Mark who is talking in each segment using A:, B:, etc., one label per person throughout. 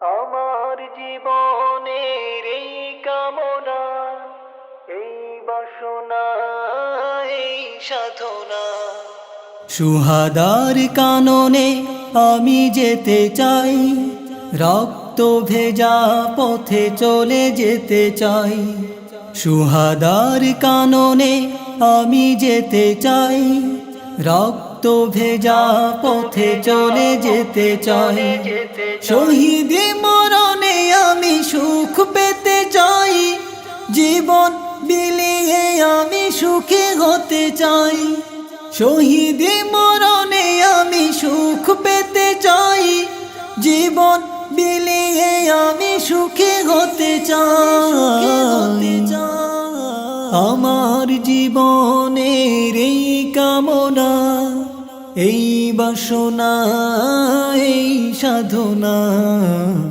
A: আমার জীবনের এই কামনা, এই বাসনা, এই সাধনা।
B: সুহাদার কাননে আমি যেতে চাই, রক্ত ভেজা পথে চলে যেতে চাই। সুহাদার কাননে আমি যেতে চাই, রক্ত ভেজা পথে চলে যেতে চাই। শহীদি মরণে আমি সুখ পেতে চাই। জীবন বিলিয়ে আমি সুখী হতে চাই। শহীদি মরণে আমি সুখ পেতে চাই। জীবন বিলিয়ে আমি সুখী হতে চাই। আমার জীবনের এই কামনা এই বাসনা, এই সাধনা,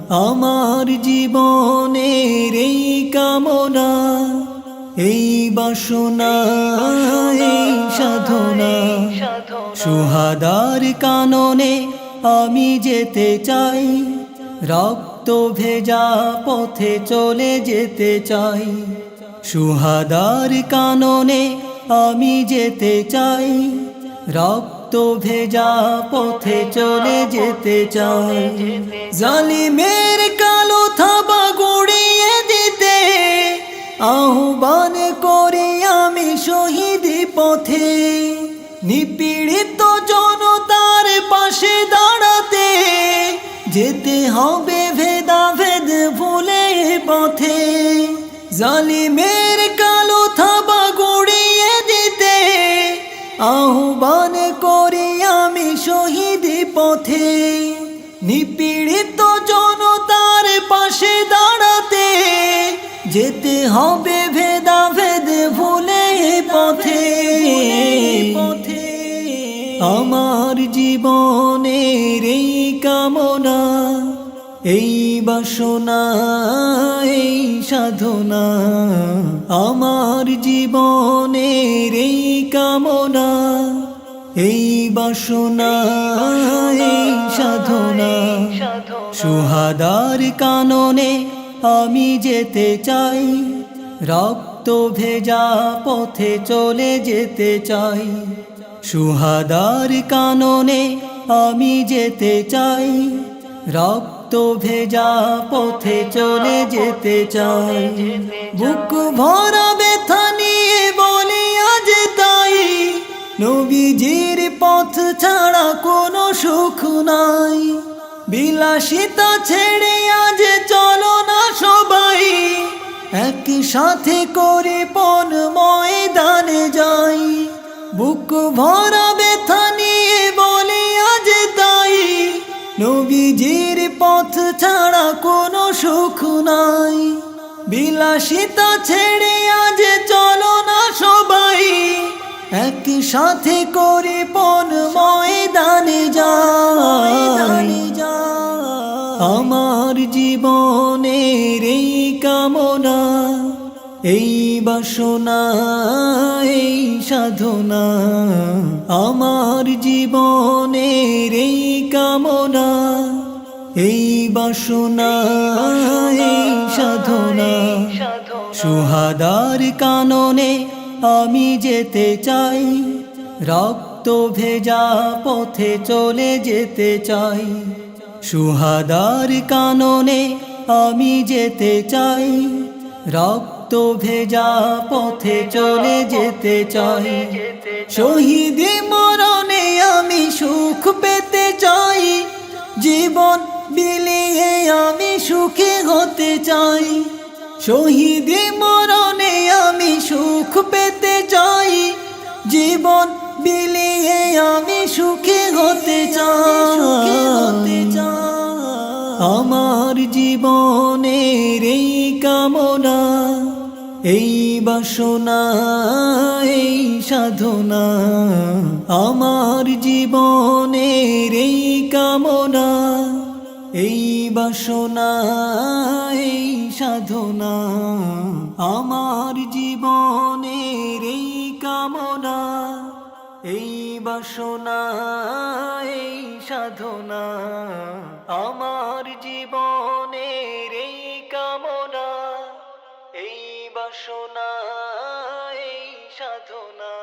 B: আমার জীবনের এই কামনা, এই বাসনা, এই সাধনা, সুহাদার কাননে আমি যেতে চাই, রক্ত ভেজা পথে চলে যেতে চাই, সুহাদার কাননে আমি যেতে চাই, রক্ত ভেজা পথে চলে যেতে চাই জালিমের কালো থাবা গুড়িয়ে দিতে আহ্বান করি আমি শহীদ পথে। নিপীড়িত জনতার পাশে দাঁড়াতে যেতে হবে ভেদা ভেদ ভুলে পথে। জালিমের কালো থাবা গুড়িয়ে দিতে আহ্বান করি আমি শহীদ পথে। নিপীড়িত জনতার পাশে দাঁড়াতে যেতে হবে ভেদা ভেদ ভুলে পথে পথে। আমার জীবনের এই কামনা, এই বাসনা, এই সাধনা, আমার জীবনের এই কামনা। এই বাসনা এই সাধনা সুহাদার কাননে আমি যেতে চাই। রক্ত ভেজা পথে চলে যেতে চাই। সুহাদার কাননে আমি যেতে চাই। রক্ত ভেজা পথে চলে যেতে চাই। বুক ভরা ছাড়া কোনো সুখ নাই। বিলাসিতা ছেড়ে আজ চলো না সবাই। এক সাথে করে পন ময়দানে যাই। বুক ভরা ব্যথা নিয়ে বলি আজ তাই। নবীজির পথ ছাড়া কোনো সুখ নাই। বিলাসিতা ছেড়ে আজ সাথে করে পন ময়দানে যাই। আমার জীবনের এই কামনা, এই বাসনা, এই সাধনা, আমার জীবনের এই কামনা, এই বাসনা, এই সাধনা, সুহাদার কাননে আমি যেতে চাই, রক্ত ভেজা পথে চলে যেতে চাই। সুহাদার কাননে আমি যেতে চাই, রক্ত ভেজা পথে চলে যেতে চাই। শহীদি মরণে আমি সুখ পেতে চাই, জীবন বিলিয়ে আমি সুখী হতে চাই। শহীদি মরণে জীবন বিলিয়ে আমি সুখী হতে চাই। আমার জীবনের এই কামনা, এই বাসনা, এই সাধনা, আমার জীবনের এই কামনা, এই বাসনা, এই সাধনা, আমার জীবনের এই কামনা এই বাসনা এই সাধনা আমার জীবনের এই কামনা এই বাসনা এই সাধনা।